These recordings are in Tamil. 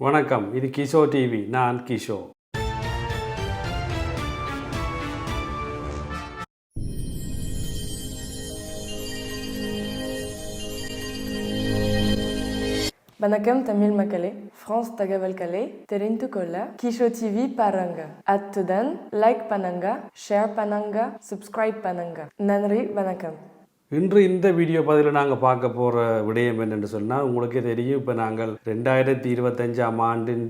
வணக்கம். இது கிஷோ டிவி. நான் கிஷோ. வணக்கம் தமிழ் மக்களே. பிரான்ஸ் தகவல்களை தெரிந்து கொள்ள கிஷோ டிவி பாருங்க. அத்துடன் லைக் பண்ணுங்க ஷேர் பண்ணுங்க சப்ஸ்கிரைப் பண்ணுங்க. நன்றி வணக்கம். இன்று இந்த வீடியோ பதிவில் நாங்கள் பார்க்க போகிற விடயம் என்னென்னு சொன்னால் உங்களுக்கே தெரியும் இப்போ நாங்கள் ரெண்டாயிரத்தி இருபத்தஞ்சாம் ஆண்டின்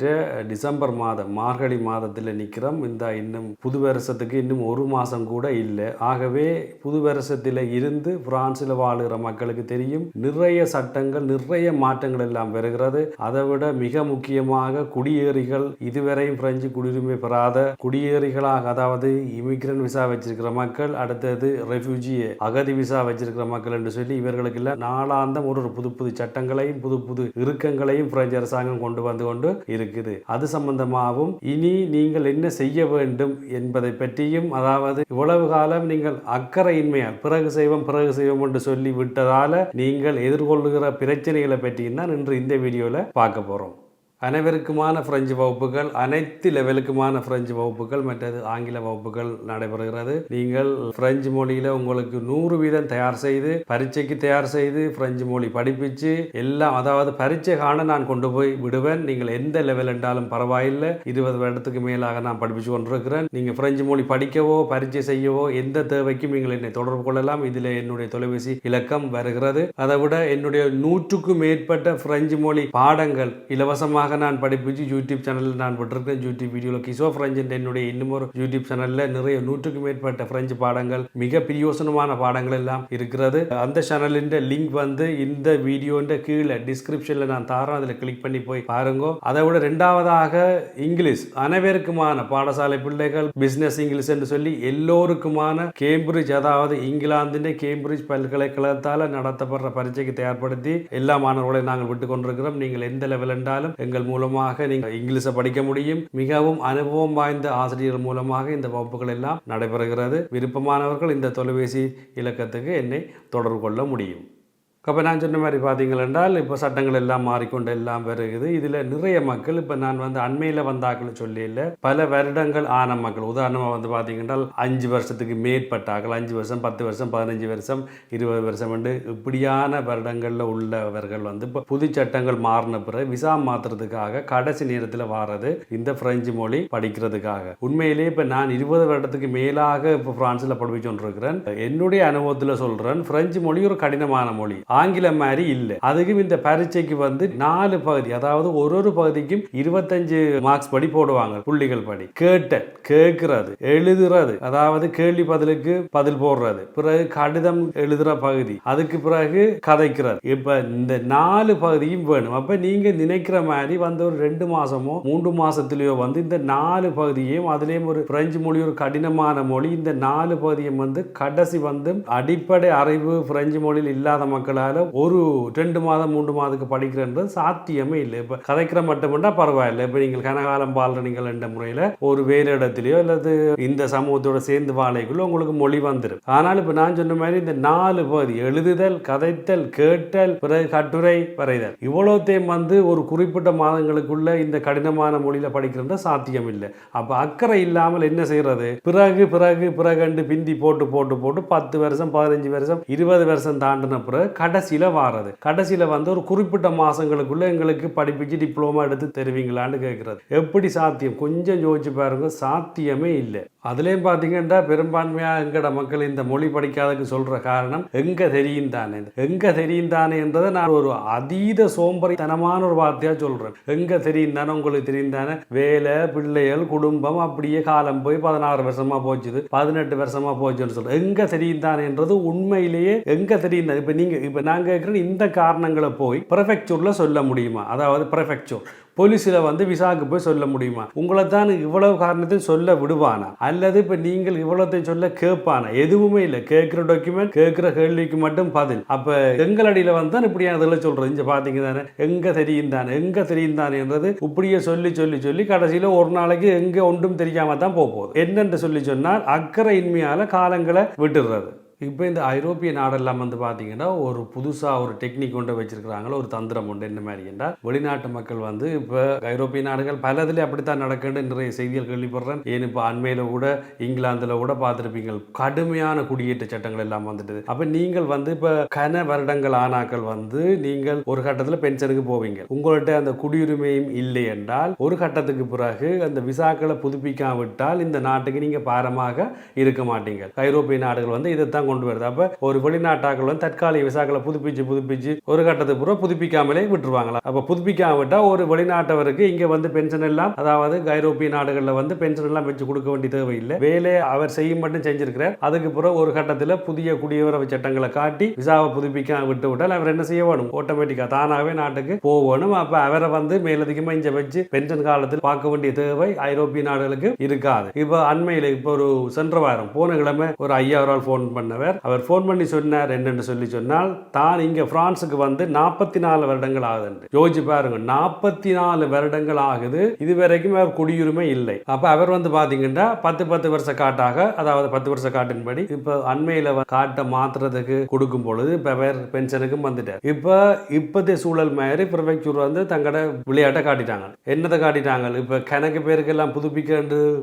டிசம்பர் மாதம் மார்கழி மாதத்தில் நிற்கிறோம். இந்த இன்னும் புது வருஷத்துக்கு இன்னும் ஒரு மாதம் கூட இல்லை. ஆகவே புது வருஷத்தில் இருந்து பிரான்சில் வாழுகிற மக்களுக்கு தெரியும் நிறைய சட்டங்கள் நிறைய மாற்றங்கள் எல்லாம் வருகிறது. அதை விட மிக முக்கியமாக குடியேறிகள் இதுவரையும் பிரெஞ்சு குடியுரிமை பெறாத குடியேறிகளாக அதாவது இமிக்ரன் விசா வச்சிருக்கிற மக்கள் அடுத்தது ரெஃப்யூஜி அகதி விசா வச்சிருக்கிற மக்கள் என்று சொல்லி இவர்களுக்கெல்லாம் நாளாந்தம் ஒரு ஒரு புது புது சட்டங்களையும் புது புது இறுக்கங்களையும் பிரெஞ்சு அரசாங்கம் கொண்டு வந்து கொண்டு இருக்குது. அது சம்பந்தமாகவும் இனி நீங்கள் என்ன செய்ய வேண்டும் என்பதை பற்றியும் அதாவது இவ்வளவு காலம் நீங்கள் அக்கறையின்மையால் பிறகு செய்வோம் பிறகு செய்வோம் என்று சொல்லி விட்டதால நீங்கள் எதிர்கொள்ளுகிற பிரச்சனைகளை பற்றியும் தான் இன்று இந்த வீடியோவில் பார்க்க போகிறோம் அனைவருக்குமான பிரெஞ்சு வகுப்புகள் அனைத்து லெவலுக்குமான பிரெஞ்சு வகுப்புகள் மற்றது ஆங்கில வகுப்புகள் நடைபெறுகிறது. நீங்கள் பிரெஞ்சு மொழியில் உங்களுக்கு நூறு வீதம் தயார் செய்து பரீட்சைக்கு தயார் செய்து பிரெஞ்சு மொழி படிப்பிச்சு எல்லாம் அதாவது பரீட்சை காண நான் கொண்டு போய் விடுவேன். நீங்கள் எந்த லெவல் என்றாலும் பரவாயில்லை. இருபது வருடத்துக்கு மேலாக நான் படிப்பிச்சு கொண்டிருக்கிறேன். நீங்கள் பிரெஞ்சு மொழி படிக்கவோ பரீட்சை செய்யவோ எந்த தேவைக்கும் நீங்கள் என்னை தொடர்பு கொள்ளலாம். இதில் என்னுடைய தொலைபேசி இலக்கம் வருகிறது. அதை விட என்னுடைய நூற்றுக்கும் மேற்பட்ட பிரெஞ்சு மொழி பாடங்கள் இலவசமாக நான் படிப்பிச்சு யூடியூப் சேனலில் நான் விட்டுருக்கேன். யூடியூப் வீடியோவில் கிசோ ஃப்ரெஞ்சு என்னுடைய இன்னமொரு யூடியூப் சேனலில் நிறைய நூற்றுக்கும் மேற்பட்ட ஃப்ரெஞ்சு பாடங்கள் மிக பிரியோசனமான பாடங்கள் எல்லாம் இருக்கிறது. அந்த சேனலின் லிங்க் வந்து இந்த வீடியோன்ற கீழே டிஸ்கிரிப்ஷனில் நான் தாரேன் அதில் கிளிக் பண்ணி போய் பாருங்க. அதை விட ரெண்டாவதாக இங்கிலீஷ். அனைவருக்குமான பாடசாலை பிள்ளைகள் பிஸ்னஸ் இங்கிலீஷ் என்று சொல்லி எல்லோருக்குமான கேம்பிரிட்ஜ் அதாவது இங்கிலாந்தின் கேம்பிரிட்ஜ் பல்கலைக்கழகத்தால் நடத்தப்படுற பரீட்சைக்கு தயார்படுத்தி எல்லா மாணவர்களையும் நாங்கள் விட்டு கொண்டிருக்கிறோம். நீங்கள் எந்த லெவல் என்றாலும் எங்கள் மூலமாக நீங்கள் இங்கிலீஷை படிக்க முடியும். மிகவும் அனுபவம் வாய்ந்த ஆசிரியர் மூலமாக இந்த வகுப்புகள் எல்லாம் நடைபெறுகிறது. விருப்பமானவர்கள் இந்த தொலைபேசி இலக்கத்துக்கு என்னை தொடர்பு கொள்ள முடியும். அப்போ நான் சொன்ன மாதிரி பார்த்தீங்கள் என்றால் இப்போ சட்டங்கள் எல்லாம் மாறிக்கொண்டு எல்லாம் வருகிறது. இதில் நிறைய மக்கள் இப்போ நான் வந்து அண்மையில் வந்தாக்கள் சொல்லி இல்லை பல வருடங்கள் ஆன மக்கள். உதாரணமாக வந்து பார்த்தீங்கன்னா அஞ்சு வருஷத்துக்கு மேற்பட்டாக்கள் அஞ்சு வருஷம் பத்து வருஷம் பதினஞ்சு வருஷம் இருபது வருஷம் என்று இப்படியான வருடங்களில் உள்ளவர்கள் வந்து இப்போ புது சட்டங்கள் மாறின பிறகு விசா மாற்றுறதுக்காக கடைசி நேரத்தில் வாரது இந்த பிரெஞ்சு மொழி படிக்கிறதுக்காக. உண்மையிலேயே இப்போ நான் இருபது வருடத்துக்கு மேலாக இப்போ பிரான்ஸில் படிப்பிச்சு கொண்டிருக்கிறேன் என்னுடைய அனுபவத்தில் சொல்கிறேன் பிரெஞ்சு மொழி ஒரு கடினமான மொழி. ஆங்கிலம் மாதிரி இல்லை. அதுக்கும் இந்த பரீட்சைக்கு வந்து நாலு பகுதி அதாவது ஒரு ஒரு பகுதிக்கும் இருபத்தஞ்சு மார்க்ஸ் படி போடுவாங்க புள்ளிகள் படி. கேட்ட கேட்கிறது எழுதுறது அதாவது கேள்வி பதிலுக்கு பதில் போடுறது பிறகு கடிதம் எழுதுற பகுதி அதுக்கு பிறகு கதைக்கிறது. இப்ப இந்த நாலு பகுதியும் வேணும். அப்ப நீங்க நினைக்கிற மாதிரி வந்து ஒரு ரெண்டு மாசமோ மூன்று மாசத்திலேயோ வந்து இந்த நாலு பகுதியையும் அதுலேயும் ஒரு பிரெஞ்சு மொழி ஒரு கடினமான மொழி இந்த நாலு பகுதியும் வந்து கடைசி வந்து அடிப்படை அறிவு பிரெஞ்சு மொழியில் இல்லாத மக்களாக மக்களால் ஒரு ரெண்டு மாதம் மூன்று மாதத்துக்கு படிக்கிறன்றது சாத்தியமே இல்லை. இப்போ கதைக்கிற மட்டும்னா பரவாயில்லை. இப்போ நீங்கள் கனகாலம் பாலனிங்கள் என்ற முறையில் ஒரு வேறு இடத்துலையோ அல்லது இந்த சமூகத்தோட சேர்ந்து வாழைக்குள்ள உங்களுக்கு மொழி வந்துடும் ஆனால் இப்போ நான் சொன்ன மாதிரி இந்த நாலு பகுதி எழுதுதல் கதைத்தல் கேட்டல் பிறகு கட்டுரை வரைதல் இவ்வளோத்தையும் வந்து ஒரு குறிப்பிட்ட மாதங்களுக்குள்ள இந்த கடினமான மொழியில் படிக்கிறது சாத்தியம் இல்லை அப்போ அக்கறை இல்லாமல் என்ன செய்யறது? பிறகு பிறகு பிறகு பிந்தி போட்டு போட்டு போட்டு பத்து வருஷம் பதினஞ்சு வருஷம் இருபது வருஷம் தாண்டின பிறகு கடைசியில் வாரது. கடைசியில் வந்து ஒரு குறிப்பிட்ட மாதங்களுக்குள்ளே எங்களுக்கு படிப்பிச்சு டிப்ளமா எடுத்து தருவீங்களான்னு கேட்குறது எப்படி சாத்தியம்? கொஞ்சம் யோசிச்சு பாருங்க சாத்தியமே இல்லை. அதுலேயும் பார்த்தீங்கன்னா பெரும்பான்மையாக எங்கட மக்கள் இந்த மொழி படிக்காததுக்கு சொல்கிற காரணம் எங்கே தெரியும் தானே? எங்கே தெரியும் தானே என்றதை நான் ஒரு அதீத சோம்பறித்தனமான ஒரு வார்த்தையாக சொல்கிறேன் எங்கே தெரியும் தானே? உங்களுக்கு தெரியும் தானே? வேலை பிள்ளைகள் குடும்பம் அப்படியே காலம் போய் பதினாறு வருஷமாக போச்சுது. பதினெட்டு வருஷமாக போச்சுன்னு சொல்கிறேன் எங்கே தெரியும் தானேன்றது உண்மையிலேயே எங்கே தெரியும் தானே? இப்போ நீங்கள் இப்போ நாங்கள் கேட்குறேன் இந்த காரணங்களை போய் ப்ரெஃபெக்சூரில் சொல்ல முடியுமா? அதாவது ப்ரெஃபெக்சூர் போலீஸில் வந்து விசாக்கு போய் சொல்ல முடியுமா? உங்களை தான் இவ்வளவு காரணத்தையும் சொல்ல விடுவானா? அல்லது இப்போ நீங்கள் இவ்வளோத்தையும் சொல்ல கேட்பானா? எதுவுமே இல்லை. கேட்குற டாக்குமெண்ட் கேட்குற கேள்விக்கு மட்டும் பதில். அப்போ எங்களடியில் வந்து தான் இப்படியான இதில் சொல்கிறது இங்கே பார்த்தீங்க தானே? எங்கே தெரியும் தானே? எங்கே தெரியும் தானேன்றது இப்படியே சொல்லி சொல்லி சொல்லி கடைசியில் ஒரு நாளைக்கு எங்கே ஒன்றும் தெரியாமல் தான் போக போகுது. என்னென்று சொல்லி சொன்னால் அக்கறை இன்மையால் காலங்களை விட்டுடுறது இப்போ இந்த ஐரோப்பிய நாடெல்லாம் வந்து பார்த்தீங்கன்னா ஒரு புதுசாக ஒரு டெக்னிக் கொண்டு வச்சிருக்கிறாங்களோ ஒரு தந்திரம் உண்டு என்ன மாதிரி என்றால் வெளிநாட்டு மக்கள் வந்து இப்போ ஐரோப்பிய நாடுகள் பலதில் அப்படித்தான் நடக்குன்னு நிறைய செய்திகள் கேள்விப்படுறேன். ஏன் இப்போ அண்மையில் கூட இங்கிலாந்தில் கூட பார்த்துருப்பீங்க கடுமையான குடியேற்ற சட்டங்கள் எல்லாம் வந்துட்டு அப்போ நீங்கள் வந்து இப்போ கன வருடங்கள் ஆனாக்கள் வந்து நீங்கள் ஒரு கட்டத்தில் பென்ஷனுக்கு போவீங்க. உங்கள்கிட்ட அந்த குடியுரிமையும் இல்லை என்றால் ஒரு கட்டத்துக்கு பிறகு அந்த விசாக்களை புதுப்பிக்காவிட்டால் இந்த நாட்டுக்கு நீங்கள் பாரமாக இருக்க மாட்டீங்க. ஐரோப்பிய நாடுகள் வந்து இதைத்தான் கொண்டு வருது. அப்போ ஒரு வெளிநாட்டாக்கள் வந்து தற்காலிக விசாக்களை புதுப்பிச்சு புதுப்பிச்சு ஒரு கட்டத்துக்கு பூரா புதுப்பிக்காமலே விட்டுருவாங்களா? அப்போ புதுப்பிக்காம விட்டா ஒரு வெளிநாட்டவருக்கு இங்கே வந்து பென்ஷன் எல்லாம் அதாவது ஐரோப்பிய நாடுகளில் வந்து பென்ஷன் எல்லாம் வச்சு கொடுக்க வேண்டிய தேவையில்லை. வேலையை அவர் செய்யும் மட்டும் செஞ்சிருக்கிறார். அதுக்கு பிறகு ஒரு கட்டத்தில் புதிய குடியுறவு சட்டங்களை காட்டி விசாவை புதுப்பிக்க விட்டு விட்டால் அவர் என்ன செய்ய வேணும்? ஆட்டோமேட்டிக்காக தானாகவே நாட்டுக்கு போகணும் அப்போ அவரை வந்து மேலதிகமாக இங்கே வச்சு பென்ஷன் காலத்தில் பார்க்க வேண்டிய தேவை ஐரோப்பிய நாடுகளுக்கு இருக்காது. இப்போ அண்மையில் இப்போ ஒரு சென்ற வாரம் போன கிழமை ஒரு ஐயா ஒரு ஆள் ஃபோன் பண்ணவர் அவர் ஃபோன் பண்ணி சொன்னார் என்னென்று சொல்லி சொன்னால் தான் இங்கே பிரான்ஸுக்கு வந்து நாற்பத்தி நாலு வருடங்கள் ஆகுதுன்னு யோசிச்சு பாருங்க நாற்பத்தி நாலு வருடங்கள் ஆகுது. இது வரைக்கும் அவர் குடியுரிமை இல்லை. அப்போ அவர் வந்து பார்த்தீங்கன்னா பத்து பத்து வருஷ காட்டாக அதாவது பத்து வருஷ காட்டின்படி இப்போ அண்மையில் காட்டை மாத்துறதுக்கு கொடுக்கும் பொழுது இப்போ அவர் பென்ஷனுக்கும் வந்துட்டார். இப்போ இப்போதைய சூழல் மாதிரி ப்ரிஃபெக்சர் வந்து தங்களோட விளையாட்டை காட்டிட்டாங்க. என்னத்தை காட்டிட்டாங்க? இப்போ கணக்கு பேருக்கெல்லாம் புதுப்பிக்க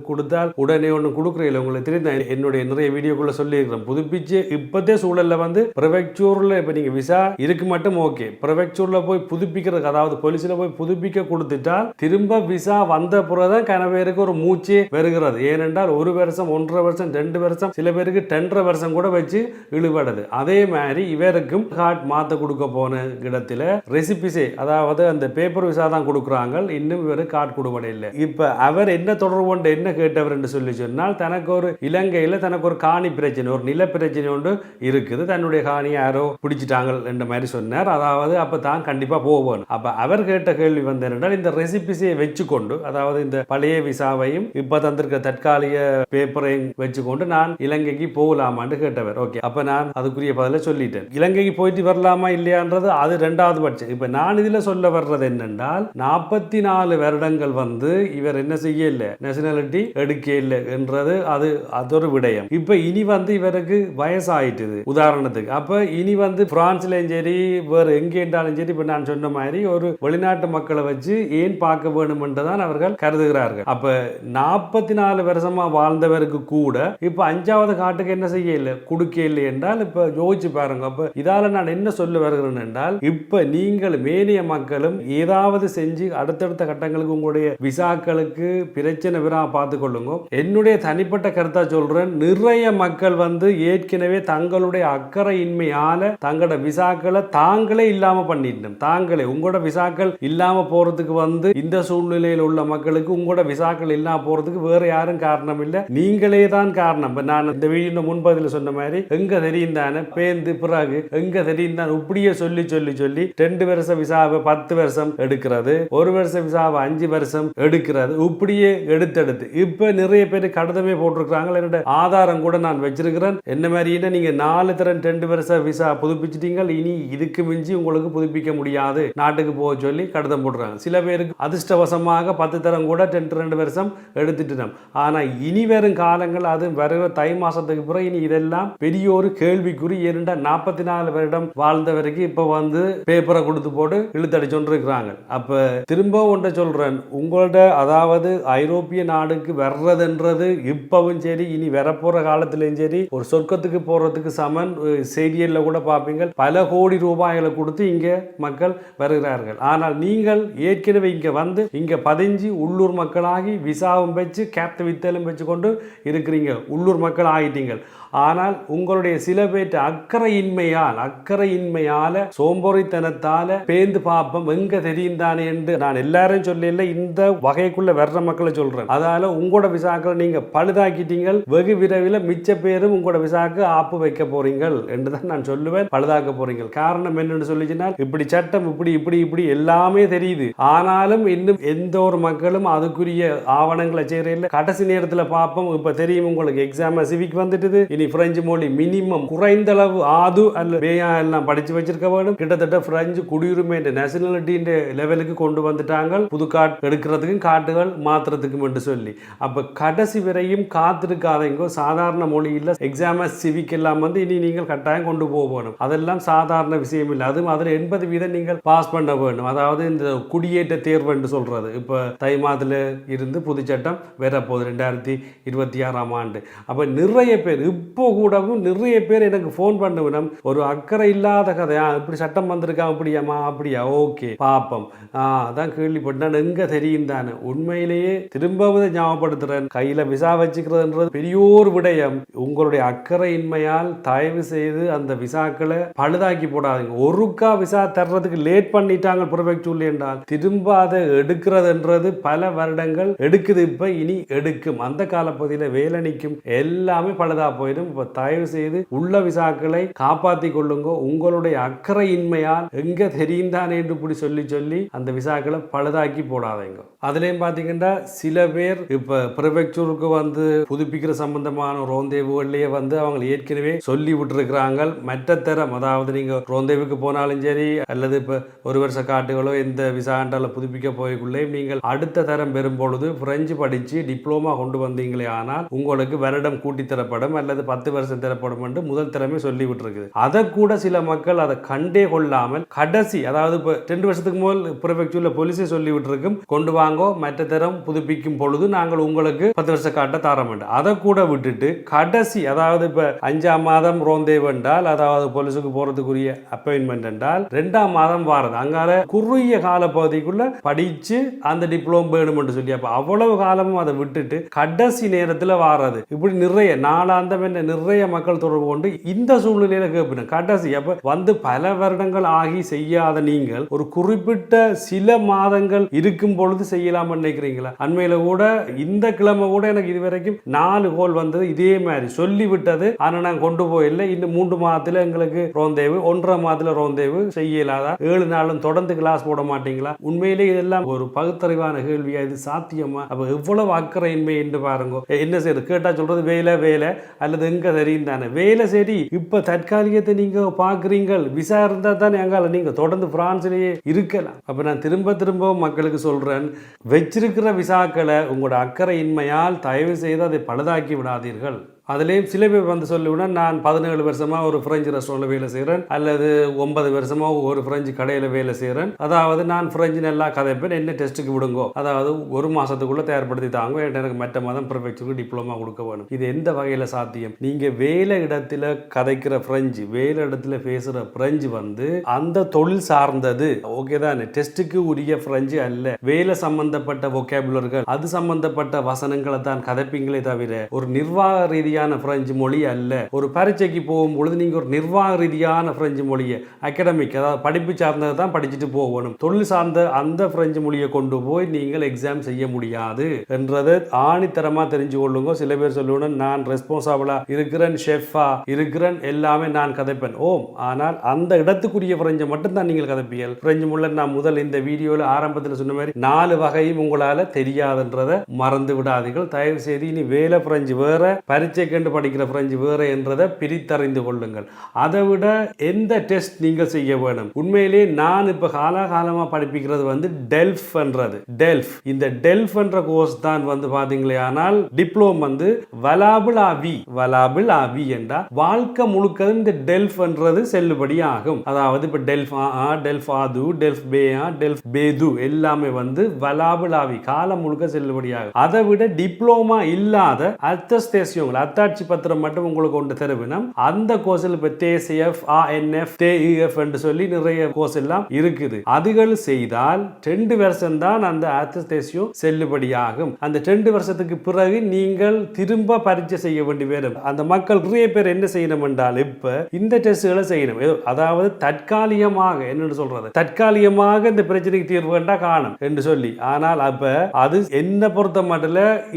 கொடுத்தால் உடனே ஒன்று கொடுக்குறீங்க உங்களுக்கு தெரியும் என்னுடைய நிறைய வீடியோக்குள்ளே சொல்லியிருக்கிறேன். புதுப்பிச்சு இப்போதே சூழலில் வந்து ப்ரிஃபெக்சூரில் இப்போ நீங்கள் விசா இருக்கு மட்டும் ஓகே ப்ரிஃபெக்சூரில் போய் புதுப்பிக்கிறதுக்கு அதாவது போலீஸில் போய் புதுப்பிக்க கொடுத்துட்டால் திரும்ப விசா வந்த பிறகுதான் கனவேருக்கு ஒரு மூச்சே வருகிறது. ஏனென்றால் ஒரு வருஷம் ஒன்றரை வருஷம் ரெண்டு வருஷம் சில பேருக்கு டென்றரை வருஷம் கூட வச்சு இழுபடுது. அதே மாதிரி இவருக்கும் கார்ட் மாற்ற கொடுக்க போன இடத்துல ரெசிபிஸே அதாவது அந்த பேப்பர் விசா தான் கொடுக்குறாங்க. இன்னும் இவர் கார்டு கொடுபட இல்லை இப்போ அவர் என்ன தொடர்பு கொண்டு என்ன கேட்டவர் என்று சொல்லி சொன்னால் தனக்கு ஒரு இலங்கையில் தனக்கு ஒரு காணி பிரச்சனை ஒரு நில பிரச்சனை ஒன்று இருக்குது. தன்னுடைய காணி யாரோ பிடிச்சிட்டாங்க என்ற மாதிரி சொன்னார். அதாவது அப்போ தான் கண்டிப்பாக போகணும் அப்போ அவர் கேட்ட கேள்வி வந்து என்னென்றால் இந்த ரெசிபிஸை வச்சுக்கொண்டு அதாவது இந்த பழைய விசாவையும் இப்போ தந்திருக்க தற்காலிக பேப்பரையும் வச்சுக்கொண்டு நான் இலங்கைக்கு போகலாமான்னு கேட்டவர். ஓகே அப்போ நான் அதுக்குரிய பதில சொல்லிட்டேன். இலங்கைக்கு போயிட்டு வரலாமா இல்லையான்றது அது ரெண்டாவது பட்சம். இப்போ நான் இதில் சொல்ல வர்றது என்னென்றால் நாற்பத்தி நாலு வருடங்கள் வந்து இவர் என்ன செய்ய இல்லை நேஷனாலிட்டி எடுக்க இல்லை என்றது அது அதொரு விடயம். இப்போ இனி வந்து இவருக்கு வயசாயிட்டுது. உதாரணத்துக்கு அப்போ இனி வந்து பிரான்ஸ்லயும் சரி வேறு எங்கே என்றாலும் சரி இப்போ நான் சொன்ன மாதிரி ஒரு வெளிநாட்டு மக்களை வச்சு ஏன் பார்க்க வேணும் என்று தான் அவர்கள் கருதுகிறார்கள். அப்போ நாற்பத்தி நாலு வருஷமா வாழ்ந்தவருக்கு கூட இப்போ அஞ்சாவது காட்டுக்கு என்ன செய்ய இல்லை? கொடுக்க இல்லை என்றால் இப்போ யோசிச்சு பாருங்க. அப்போ இதால நான் என்ன சொல்ல வருகிறேன் என்றால் இப்போ நீங்கள் மேனிய மக்களும் ஏதாவது செஞ்சு அடுத்தடுத்த கட்டங்களுக்கு உங்களுடைய விசாக்களுக்கு பிரச்சனை விரா பார்த்து கொள்ளுங்க. என்னுடைய தனிப்பட்ட கருத்தா சொல்றேன். நிறைய மக்கள் வந்து ஏற்கனவே தங்களுடைய அக்கறையின்மையால தங்களோட விசாக்களை தாங்களே இல்லாம பண்ணிட்டோம் தாங்களே உங்களோட விசாக்கள் இல்லாம போறதுக்கு வந்து இந்த சூழ்நிலையில் உள்ள மக்களுக்கு உங்களோட விசாக்கள் இல்லாம போறதுக்கு வேற யாரும் காரணம் இல்லை. நீங்களே தான் காரணம். நான் இந்த வீடியோ முன்பதில் சொன்ன மாதிரி எங்க தெரியும் தானே பேந்து பிறகு எங்க தெரியும் தான் இப்படியே சொல்லி சொல்லி சொல்லி ரெண்டு வருஷம் விசாவை பத்து வருஷம் எடுக்கிறது ஒரு வருஷம் விசாவை அஞ்சு வருஷம் எடுக்கிறது இப்படியே எடுத்தெடுத்து. இப்ப நிறைய பேர் கடிதமே போட்டிருக்கிறாங்க. என்னோட ஆதாரம் கூட நான் வச்சிருக்கிறேன். என்ன மாதிரின்னா நீங்க நாலு தரம் ரெண்டு வருஷம் விசா புதுப்பிச்சிட்டீங்க இனி இதுக்கு மிஞ்சி உங்களுக்கு புதுப்பிக்க முடியாது. நாட்டுக்கு போக சொல்லி கடிதம் போடுறாங்க. சில பேருக்கு அதிர்ஷ்டவசமாக பத்து தரம் கூட டென்ட் ரெண்டு வருஷம் எடுத்துட்டோம் ஆனா இனி வரும் காலங்கள் அது வருகிற தை மாசத்துக்கு பிறகு இனி இதெல்லாம் பெரிய ஒரு கேள்விக்குறி ஏனென்றால் நாற்பத்தி நாலு வருடம் வாழ்ந்த வரைக்கும் இப்போ வந்து பேப்பரை கொடுத்து போட்டு இழுத்தடிச்சோன்னு இருக்கிறாங்க அப்ப திரும்ப ஒன்றை சொல்றேன். உங்களோட அதாவது ஐரோப்பிய நாடுக்கு வர்றதுன்றது இப்பவும் சரி இனி வரப்போற காலத்திலையும் சரி ஒரு சொர்க்கத்துக்கு போறதுக்கு சமன் செய்தியில் கூட பார்ப்பீங்க பல கோடி ரூபாய்களை கொடுத்து இங்க மக்கள் வருகிறார்கள். ஆனால் நீங்கள் ஏற்கனவே இங்கே வந்து இங்க பதிஞ்சு உள்ளூர் மக்களாகி விசாவும் வச்சு கேப்த வித்தலும் வச்சு கொண்டு இருக்கிறீங்க. உள்ளூர் மக்கள் ஆகிட்டீங்க ஆனால் உங்களுடைய சில பேற்ற அக்கறையின்மையால் அக்கறையின்மையால சோம்பொறித்தனத்தால பேந்து பாப்பம் எங்க தெரியும் தானே என்று நான் எல்லாரும் சொல்லல இந்த வகைக்குள்ள வர்ற மக்களை சொல்றேன். அதால உங்களோட விசாக்களை நீங்க பழுதாக்கிட்டீங்க வெகு விரைவில் மிச்ச பேரும் உங்களோட விசாக்கு ஆப்பு வைக்க போறீங்க என்று தான் நான் சொல்லுவேன் பழுதாக்க போறீங்க காரணம் என்னன்னு சொல்லிச்சுன்னா இப்படி சட்டம் இப்படி இப்படி இப்படி எல்லாமே தெரியுது. ஆனாலும் இன்னும் எந்த ஒரு மக்களும் அதுக்குரிய ஆவணங்களை செய்யறதில்ல கடைசி நேரத்தில் பார்ப்போம் இப்போ தெரியும் உங்களுக்கு எக்ஸாம் சிவிக் வந்துட்டுது இனி பிரெஞ்சு மொழி மினிமம் குறைந்த அளவு ஆது அல்ல மேயா எல்லாம் படிச்சு வச்சிருக்க வேணும் கிட்டத்தட்ட பிரெஞ்சு குடியுரிமை நேஷனாலிட்டின்ற லெவலுக்கு கொண்டு வந்துட்டாங்க புது கார்டு எடுக்கிறதுக்கும் காட்டுகள் மாத்துறதுக்கும் என்று சொல்லி. அப்ப கடைசி வரையும் காத்திருக்காதீங்க. சாதாரண மொழியில் எக்ஸாமை சிவிக் எல்லாம் வந்து இனி நீங்கள் கட்டாயம் கொண்டு போக வேணும். அதெல்லாம் சாதாரண விஷயம் இல்லை. அதுவும் அதில் எண்பது வீதம் நீங்கள் பாஸ் பண்ண வேண்டும் அதாவது இந்த குடியேற்ற தேர்வு என்று சொல்றது. இப்போ தை மாதத்தில் இருந்து புதுச்சட்டம் வரப்போகுது. ரெண்டாயிரத்தி இருபத்தி ஆறாம் ஆண்டு. அப்போ நிறைய பேர் இப்போ கூடவும் நிறைய பேர் எனக்கு ஃபோன் பண்ணுவிடம் ஒரு அக்கறை இல்லாத கதையா? இப்படி சட்டம் வந்திருக்கா? அப்படியாம்மா? அப்படியா? ஓகே. பாப்பம். அதான் கேள்விப்பட்டேன். எங்க தெரியும் தானே? உண்மையிலேயே திரும்பவும் ஞாபகப்படுத்துறேன். கையில விசா வச்சுக்கிறதுன்றது பெரியோர் விடயம். உங்களுடைய அக்கறையின்மையால் தயவு செய்து அந்த விசாக்களை பழுதாக்கி போடாதீங்க. ஒருக்கா விசா தர்றதுக்கு லேட் பண்ணிட்டாங்க ப்ரொஃபெக்சூர்ல என்றால். திரும்ப அதை எடுக்கிறதுன்றது பல வருடங்கள் எடுக்குது. இப்ப இனி எடுக்கும். அந்த காலப்பகுதியில் வேலை நிற்கும். எல்லாமே பழுதா போயிடும் இப்ப தயவு செய்து உள்ள விசாக்களை காப்பாத்தி கொள்ளுங்க. உங்களுடைய அக்கறையின்மையால் எங்க தெரியும்தான் என்று இப்படி சொல்லி சொல்லி அந்த விசாக்களை பழுதாக்கி போடாதீங்க. அதுலேயும் பார்த்தீங்கன்னா சில பேர் இப்போ ப்ரிஃபெக்சருக்கு வந்து புதுப்பிக்கிற சம்பந்தமான ரோந்தேவுகள்லேயே வந்து அவங்க ஏற்கனவே சொல்லி விட்டுருக்குறாங்க. மற்ற தரம் அதாவது நீங்கள் ரோந்தேவுக்கு போனாலும் சரி அல்லது இப்போ ஒரு வருஷ காட்டுகளோ இந்த விசாண்டால் புதுப்பிக்க போய்க்குள்ளே நீங்கள் அடுத்த தரம் பெறும் பொழுது பிரெஞ்சு படித்து டிப்ளோமா கொண்டு வந்தீங்களே ஆனால் உங்களுக்கு வருடம் கூட்டி தரப்படும் அல்லது பத்து வருஷம் தரப்படும் என்று முதல் திறமை சொல்லி விட்டுருக்குது. அதை கூட சில மக்கள் அதை கண்டே கொள்ளாமல் கடைசி அதாவது இப்போ ரெண்டு வருஷத்துக்கு முதல் ப்ரிஃபெக்சரில் போலீஸே சொல்லி விட்டுருக்கும் கொண்டு வாங்க மற்ற தரம் புதுப்பிக்கும் பொழுது நாங்கள் உங்களுக்கு பத்து வருஷ காட்ட தர மாட்டோம் அதை கூட விட்டுட்டு கடைசி அதாவது இப்போ அஞ்சாம் மாதம் ரோந்தே என்றால் அதாவது போலீஸுக்கு போறதுக்குரிய அப்பாயின்மெண்ட் என்றால் ரெண்டாம் மாதம் வாரது. அங்கால குறுகிய கால பகுதிக்குள்ள படிச்சு அந்த டிப்ளோம் வேணும்னு சொல்லி அப்ப அவ்வளவு காலமும் அதை விட்டுட்டு கடைசி நேரத்தில் வாரது. இப்படி நிறைய நாளாந்தம் என்ன நிறைய மக்கள் தொடர்பு கொண்டு இந்த சூழ்நிலையில கேட்பின கடைசி அப்ப வந்து பல வருடங்கள் ஆகி செய்யாத நீங்கள் ஒரு குறிப்பிட்ட சில மாதங்கள் இருக்கும் பொழுது செய்யலாம்னு நினைக்கிறீங்களா? அண்மையில கூட இந்த கிழமை கூட எனக்கு இது வரைக்கும் நாலு கோல் வந்தது இதே மாதிரி. சொல்லி விட்டது ஆனா நான் கொண்டு போயில்லை. இன்னும் மூன்று மாதத்துல எங்களுக்கு ரோந்தேவு ஒன்றரை மாதத்துல ரோந்தேவு செய்யலாதா? ஏழு நாளும் தொடர்ந்து கிளாஸ் போட மாட்டீங்களா? உண்மையிலே இதெல்லாம் ஒரு பகுத்தறிவான கேள்வியா? இது சாத்தியமா? அப்ப எவ்வளவு அக்கறையின்மை என்று பாருங்க. என்ன செய்யுது கேட்டா சொல்றது வேலை வேலை. அல்லது எங்க தெரியும் தானே? வேலை சரி. இப்ப தற்காலிகத்தை நீங்க பாக்குறீங்க விசா இருந்தா தானே எங்கால நீங்க தொடர்ந்து பிரான்ஸ்லயே இருக்கலாம். அப்ப நான் திரும்ப திரும்ப மக்களுக்கு சொல்றேன். வச்சிருக்கிற விசாக்களை உங்களோட அக்கறையின்மையால் தயவு செய்து அதை பழுதாக்கி விடாதீர்கள். அதுலேயும் சில பேர் வந்து சொல்லிவிட நான் பதினேழு வருஷமாக ஒரு ஃப்ரெஞ்சு ரெஸ்டாரண்ட்ல வேலை செய்கிறேன் அல்லது ஒன்பது வருஷமா ஒரு ஃப்ரெஞ்சு கடையில் வேலை செய்கிறேன் அதாவது நான் ஃப்ரெஞ்சு நல்லா கதைப்பேன் என்ன டெஸ்ட்டுக்கு விடுங்கோ. அதாவது ஒரு மாதத்துக்குள்ளே தயார்படுத்தி தாங்க என்கிட்ட எனக்கு மற்ற மாதம் ப்ரொஃபெக்சருக்கு டிப்ளமா கொடுக்க வேணும். இது எந்த வகையில் சாத்தியம்? நீங்கள் வேலை இடத்துல கதைக்கிற ஃப்ரெஞ்சு வேலை இடத்துல பேசுகிற ஃப்ரெஞ்சு வந்து அந்த தொழில் சார்ந்தது. ஓகே தானே? டெஸ்ட்டுக்கு உரிய ஃப்ரெஞ்சு அல்ல. வேலை சம்பந்தப்பட்ட ஒகேபுலர்கள் அது சம்பந்தப்பட்ட வசனங்களை தான் கதைப்பீங்களே தவிர ஒரு நிர்வாக ரீதியான பிரெஞ்சு மொழி அல்ல. ஒரு பரீட்சைக்கு போகும் பொழுது நீங்க ஒரு நிர்வாக ரீதியான பிரெஞ்சு மொழியை அகாடமிக் அதாவது படிப்பு சார்ந்தது தான் படிச்சுட்டு போகணும். தொழில் சார்ந்த அந்த பிரெஞ்சு மொழியை கொண்டு போய் நீங்கள் எக்ஸாம் செய்ய முடியாது என்றதை ஆணித்தரமா தெரிஞ்சு கொள்ளுங்க. சில பேர் சொல்லுவோம் நான் ரெஸ்பான்சிபிளாக இருக்கிறேன் ஷெஃபா இருக்கிறேன் எல்லாமே நான் கதைப்பேன். ஓம் ஆனால் அந்த இடத்துக்குரிய பிரெஞ்சை மட்டும்தான் நீங்கள் கதைப்பீர்கள். பிரெஞ்சு மொழி நான் முதல் இந்த வீடியோவில் ஆரம்பத்தில் சொன்ன மாதிரி நாலு வகையும் உங்களால தெரியாதுன்றதை மறந்து விடாதீர்கள். தயவு செய்து இனி வேலை பிரெஞ்சு வேற பரீட்சை கண்டு படிக்கிற பிரெஞ்சு வேறு என்றதை பிரித்தறிந்து கொள்ளுங்கள். அதை விட எந்த டெஸ்ட் நீங்கள் செய்ய வேணும்? உண்மையிலேயே நான் இப்போ காலாகாலமாக படிப்பிக்கிறது வந்து டெல்ஃப் என்றது. டெல்ஃப் இந்த டெல்ஃப் என்ற கோர்ஸ் தான் வந்து பார்த்தீங்களே ஆனால் டிப்ளோம் வந்து வலாபிள் ஆவி வலாபிள் ஆவி என்றா வாழ்க்கை முழுக்க இந்த டெல்ஃப் என்றது செல்லுபடி ஆகும். அதாவது இப்போ டெல்ஃப் ஆ ஆ டெல்ஃப் ஆது டெல்ஃப் பே ஆ டெல்ஃப் பேது எல்லாமே வந்து வலாபிள் ஆவி காலம் முழுக்க செல்லுபடி ஆகும் அதை விட டிப்ளோமா இல்லாத அத்தஸ்தேசியங்கள் அத்தாட்சி பத்திரம் மட்டும் உங்களுக்கு கொண்டு தருவினம். அந்த கோர்ஸில் இப்போ தேசிஎஃப் ஆஎன்எஃப் தேஇஎஃப் e, என்று சொல்லி நிறைய கோர்ஸ் எல்லாம் இருக்குது. அதுகள் செய்தால் ரெண்டு வருஷம் தான் அந்த அத்தஸ்தேசியம் செல்லுபடியாகும். அந்த ரெண்டு வருஷத்துக்கு பிறகு நீங்கள் திரும்ப பரீட்சை செய்ய வேண்டி வரும். அந்த மக்கள் நிறைய பேர் என்ன செய்யணும் என்றால் இப்ப இந்த டெஸ்ட்களை செய்யணும். அதாவது தற்காலிகமாக என்னன்னு சொல்றது? தற்காலிகமாக இந்த பிரச்சனைக்கு தீர்வு கண்டா காணும் என்று சொல்லி. ஆனால் அப்ப அது என்ன பொறுத்த மட்டும்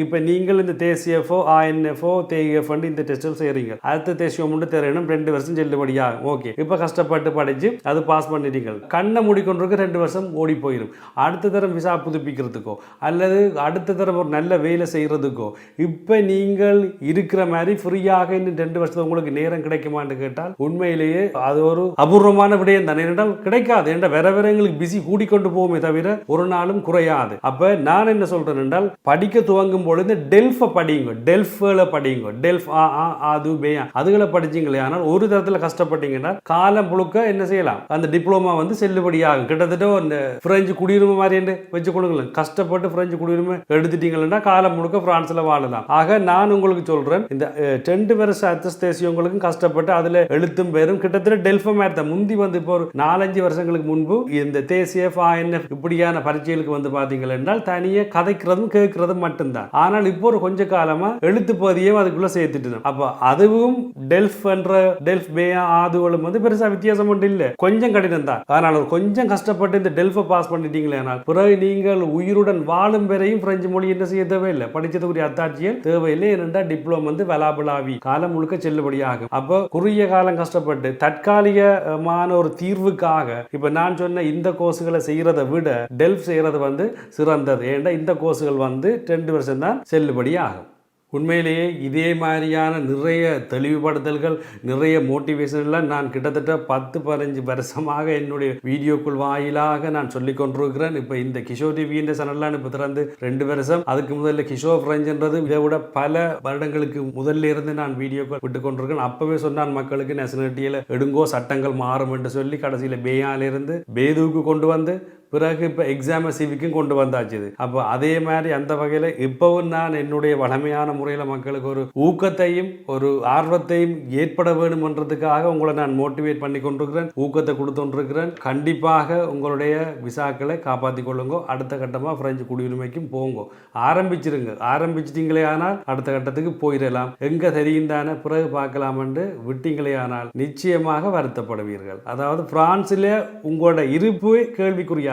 இப்ப நீங்கள் இந்த தேசியஃபோ ஆஎன்எஃப்ஓ தேஇஎஃப் இந்த டெஸ்ட் செய்றீங்க அடுத்த தேசியம் மட்டும் தெரியணும் ரெண்டு வருஷம் செல்லுபடியாகும் ஓகே இப்ப கஷ்டப்பட்டு படிச்சு அது பாஸ் பண்ணிட்டீங்க கண்ணை மூடிக்கொண்டிருக்க ரெண்டு வருஷம் ஓடி போயிடும் அடுத்த தரம் விசா புதுப்பிக்கிறதுக்கோ அல்லது அடுத்த தரம் ஒரு நல்ல வேலை செய்யறதுக்கோ இப்ப நீங்கள் இருக்கிற மாதிரி ஃப்ரீயாக இன்னும் ரெண்டு வருஷத்துக்கு உங்களுக்கு நேரம் கிடைக்குமான்னு கேட்டால் உண்மையிலேயே அது ஒரு அபூர்வமான விடயம் தானே. என்றால் கிடைக்காது. என்ற வேற வேற எங்களுக்கு பிஸி கூடிக்கொண்டு போகுமே தவிர ஒரு நாளும் குறையாது. அப்ப நான் என்ன சொல்றேன் என்றால் படிக்க துவங்கும் பொழுது டெல்ஃபை படியுங்க. டெல்ஃபில் படியுங்க. டெல்ஃப் ஆ ஆ அது பேயா அதுகளை படிச்சீங்களே. ஆனால் ஒரு தரத்தில் கஷ்டப்பட்டீங்கன்னா காலம் முழுக்க என்ன செய்யலாம்? அந்த டிப்ளமா வந்து செல்லுபடியாகும். கிட்டத்தட்ட அந்த பிரெஞ்சு குடியுரிமை மாதிரி என்று வச்சு கொடுங்களேன் கஷ்டப்பட்டு பிரெஞ்சு குடியுரிமை எடுத்துட்டீங்கன்னா காலம் முழுக்க பிரான்ஸ்ல வாழலாம். ஆக நான் உங்களுக்கு சொல்றேன் இந்த அஹ், ரெண்டு வருஷம் அத்தஸ்தேசியவங்களுக்கும் கஷ்டப்பட்டு அதுல எழுத்தும் பேரும் கிட்டத்தட்ட டெல்ஃபை மாதிரி முந்தி வந்து இப்போ ஒரு நாலஞ்சு வருஷங்களுக்கு முன்பு இந்த தேசிய ஆஎன்எஃப் இப்படியான பரீட்சைகளுக்கு வந்து பாத்தீங்கள் என்றால் தனியே கதைக்கிறதும் கேட்கறதும் மட்டும்தான். ஆனால் இப்போ ஒரு கொஞ்ச காலமா எழுத்து பகுதியும் அதுக்குள்ள சேர்த்துட்டு அப்போ அதுவும் டெல்ஃப் என்ற டெல்ஃப் பேயா ஆதுகளும் வந்து பெருசா வித்தியாசம் ஒன்றும் இல்லை. கொஞ்சம் கடினம் தான். அதனால் ஒரு கொஞ்சம் கஷ்டப்பட்டு இந்த டெல்ஃபை பாஸ் பண்ணிட்டீங்களே பிறகு நீங்கள் உயிருடன் வாழும் வரையும் பிரெஞ்சு மொழி என்ன செய்ய தேவையில்லை. படிச்சதுக்குரிய அத்தாட்சியல் தேவையில்லை ஏனென்றால் டிப்ளோம் வந்து வலாபலாவி காலம் முழுக்க செல்லுபடியாகும். அப்போ குறுகிய காலம் கஷ்டப்பட்டு தற்காலிகமான ஒரு தீர்வுக்காக இப்ப நான் சொன்ன இந்த கோர்ஸுகளை செய்யறதை விட டெல்ஃப் செய்யறது வந்து சிறந்தது. ஏன்டா இந்த கோர்ஸுகள் வந்து ரெண்டு வருஷம் தான் செல்லுபடி ஆகும் உண்மையிலேயே இதே மாதிரியான நிறைய தெளிவுபடுத்தல்கள் நிறைய மோட்டிவேஷன்லாம் நான் கிட்டத்தட்ட பத்து பதினஞ்சு வருஷமாக என்னுடைய வீடியோக்குள் வாயிலாக நான் சொல்லிக் கொண்டிருக்கிறேன். இப்போ இந்த கிஷோர் டிவின்ற சேனல்லாம் இப்போ திறந்து ரெண்டு வருஷம். அதுக்கு முதல்ல கிஷோர் ஃப்ரெஞ்சுன்றது இதை விட பல வருடங்களுக்கு முதல்ல இருந்து நான் வீடியோக்கள் விட்டு கொண்டிருக்கேன் அப்போவே சொன்னான் மக்களுக்கு நேஷனாலிட்டியில் எடுங்கோ சட்டங்கள் மாறும் என்று சொல்லி கடைசியில் பேயாலிருந்து பேதுவுக்கு கொண்டு வந்து பிறகு இப்போ எக்ஸாம் சிவிக்கும் கொண்டு வந்தாச்சு இது. அப்போ அதே மாதிரி அந்த வகையில் இப்போவும் நான் என்னுடைய வளமையான முறையில் மக்களுக்கு ஒரு ஊக்கத்தையும் ஒரு ஆர்வத்தையும் ஏற்பட வேணுமன்றதுக்காக உங்களை நான் மோட்டிவேட் பண்ணி கொண்டிருக்கிறேன் ஊக்கத்தை கொடுத்துருக்கிறேன். கண்டிப்பாக உங்களுடைய விசாக்களை காப்பாற்றி கொள்ளுங்க. அடுத்த கட்டமாக பிரெஞ்சு குடியுரிமைக்கும் போங்க. ஆரம்பிச்சிருங்க. ஆரம்பிச்சிட்டீங்களே ஆனால் அடுத்த கட்டத்துக்கு போயிடலாம். எங்கே தெரியும் தானே பிறகு பார்க்கலாமென்று விட்டீங்களே ஆனால் நிச்சயமாக வருத்தப்படுவீர்கள். அதாவது பிரான்ஸில் உங்களோட இருப்பு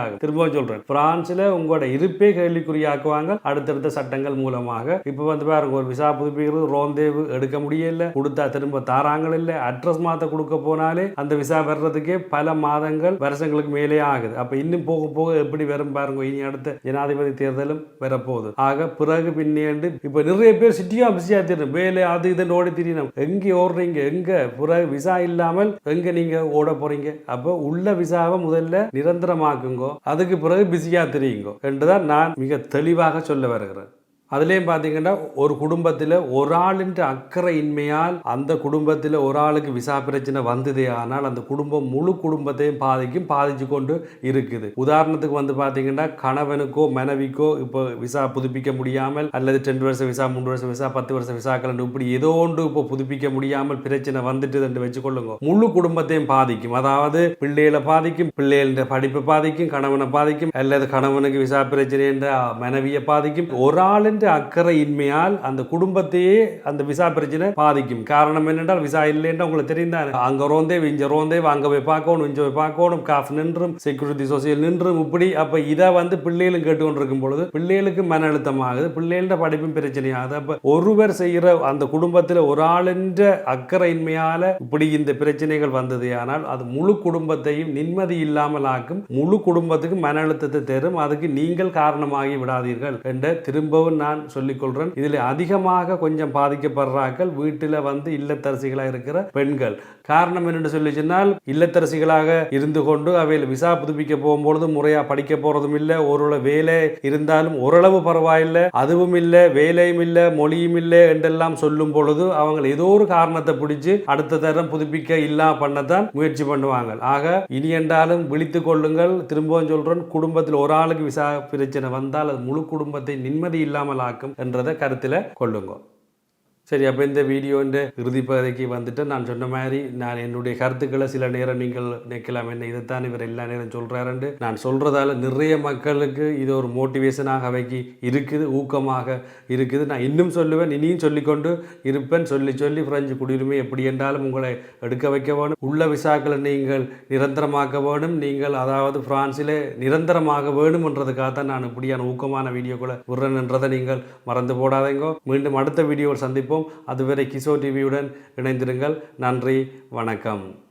கேள்விக்குறியாகும் திரும்பவும் சொல்றேன். பிரான்ஸில் உங்களோட இருப்பே கேள்விக்குறியாக்குவாங்க. அடுத்தடுத்த சட்டங்கள் மூலமாக. இப்போ வந்து பாருங்க ஒரு விசா புதுப்பிக்கிறது ரோந்தேவு எடுக்க முடியல. கொடுத்தா திரும்ப தாராங்கள் இல்லை அட்ரஸ் மாத்த கொடுக்க போனாலே அந்த விசா வர்றதுக்கே பல மாதங்கள் வருஷங்களுக்கு மேலே ஆகுது. அப்ப இன்னும் போக போக எப்படி வரும் பாருங்க இனி அடுத்த ஜனாதிபதி தேர்தலும் வரப்போகுது. ஆக பிறகு பின்னேண்டு இப்ப நிறைய பேர் சிட்டியா பிஸியா தெரியும் வேலை அது இதை ஓடி திரியணும் எங்க ஓடுறீங்க? எங்க? பிறகு விசா இல்லாமல் எங்க நீங்க ஓட போறீங்க? அப்போ உள்ள விசாவை முதல்ல நிரந்தரமாக்குங்கோ. அதுக்கு பிறகு பிஸியா தெரியுங்கோ என்றுதான் நான் மிக தெளிவாக சொல்ல வருகிறேன். அதுலேயும் பார்த்தீங்கன்னா ஒரு குடும்பத்தில் ஒரு ஆளுன்ற அக்கறை இன்மையால் அந்த குடும்பத்தில் ஒரு ஆளுக்கு விசா பிரச்சனை வந்ததே ஆனால் அந்த குடும்பம் முழு குடும்பத்தையும் பாதிக்கும் பாதிச்சு கொண்டு இருக்குது. உதாரணத்துக்கு வந்து பார்த்தீங்கன்னா கணவனுக்கோ மனைவிக்கோ இப்போ விசா புதுப்பிக்க முடியாமல் அல்லது ரெண்டு வருஷம் விசா மூணு வருஷம் விசா பத்து வருஷம் விசாக்கள் இப்படி ஏதோ ஒன்று இப்போ புதுப்பிக்க முடியாமல் பிரச்சனை வந்துட்டு என்று வச்சுக்கொள்ளுங்க. முழு குடும்பத்தையும் பாதிக்கும். அதாவது பிள்ளைகளை பாதிக்கும் பிள்ளைகளின் படிப்பை பாதிக்கும் கணவனை பாதிக்கும் அல்லது கணவனுக்கு விசா பிரச்சனை என்ற மனைவியை பாதிக்கும். ஒரு ஆளின் அக்கறையின்மையால் அந்த குடும்பத்தையே அந்த விசா பிரச்சனை பாதிக்கும். காரணம் என்னென்றால் விசா இல்லைன்னா உங்களுக்கு தெரிந்தாரு அங்க ரோந்தே இங்க ரோந்தே அங்க போய் பார்க்கணும் இங்க போய் பார்க்கணும். காஃப் நின்றும் செக்யூரிட்டி சோசியல் நின்றும் இப்படி. அப்ப இதை வந்து பிள்ளைகளும் கேட்டுக்கொண்டிருக்கும் பொழுது பிள்ளைகளுக்கு மன அழுத்தம் ஆகுது பிள்ளைகளோட படிப்பும் பிரச்சனையாகுது. அப்ப ஒருவர் செய்கிற அந்த குடும்பத்தில் ஒரு ஆளுன்ற அக்கறையின்மையால இப்படி இந்த பிரச்சனைகள் வந்தது ஆனால் அது முழு குடும்பத்தையும் நிம்மதி இல்லாமல் ஆக்கும் முழு குடும்பத்துக்கு மன அழுத்தத்தை தரும். அதுக்கு நீங்கள் காரணமாகி விடாதீர்கள் என்ற திரும்பவும் நான் சொல்லிக்கொள்கிறேன் இதில் அதிகமாக கொஞ்சம் பாதிக்கப்படுறார்கள். வீட்டில் வந்து இல்லத்தரசிகளாக இருக்கிற பெண்கள். காரணம் என்னென்று சொல்லி சொன்னால் இல்லத்தரசிகளாக இருந்து கொண்டு அவையில் விசா புதுப்பிக்க போகும்பொழுதும் முறையாக படிக்க போகிறதும் இல்லை ஒரு வேலை இருந்தாலும் ஓரளவு பரவாயில்லை அதுவும் இல்லை வேலையும் இல்லை மொழியும் இல்லை என்றெல்லாம் சொல்லும் பொழுது அவங்க ஏதோ ஒரு காரணத்தை பிடிச்சு அடுத்த தரம் புதுப்பிக்க இல்லா பண்ணத்தான் முயற்சி பண்ணுவாங்க. ஆக இனி என்றாலும் விழித்து கொள்ளுங்கள். திரும்பவும் சொல்றேன் குடும்பத்தில் ஒரு ஆளுக்கு விசா பிரச்சனை வந்தால் அது முழு குடும்பத்தை நிம்மதி இல்லாமல் ஆக்கும் என்றதை கருத்தில் கொள்ளுங்கள் சரி அப்போ இந்த வீடியோன்ற இறுதி பகுதிக்கு வந்துட்டு நான் சொன்ன மாதிரி நான் என்னுடைய கருத்துக்களை சில நேரம் நீங்கள் நிற்கலாம் என்ன இதைத்தான் இவர் எல்லா நேரம் சொல்கிறாருண்டு நான் சொல்கிறதால நிறைய மக்களுக்கு இது ஒரு மோட்டிவேஷனாக அவைக்கு இருக்குது ஊக்கமாக இருக்குது. நான் இன்னும் சொல்லுவேன் இனியும் சொல்லிக்கொண்டு இருப்பேன். சொல்லி சொல்லி பிரெஞ்சு குடியுரிமை எப்படி என்றாலும் உங்களை எடுக்க வைக்க வேணும். உள்ள விசாக்களை நீங்கள் நிரந்தரமாக்க வேணும். நீங்கள் அதாவது பிரான்சிலே நிரந்தரமாக வேணும்ன்றதுக்காக நான் இப்படியான ஊக்கமான வீடியோக்களை விடுறேன்ன்றதை நீங்கள் மறந்து போடாதீங்க. மீண்டும் அடுத்த வீடியோவில் சந்திப்போம் அதுவரை கிஷோர் டிவியுடன் இணைந்திருங்கள். நன்றி வணக்கம்.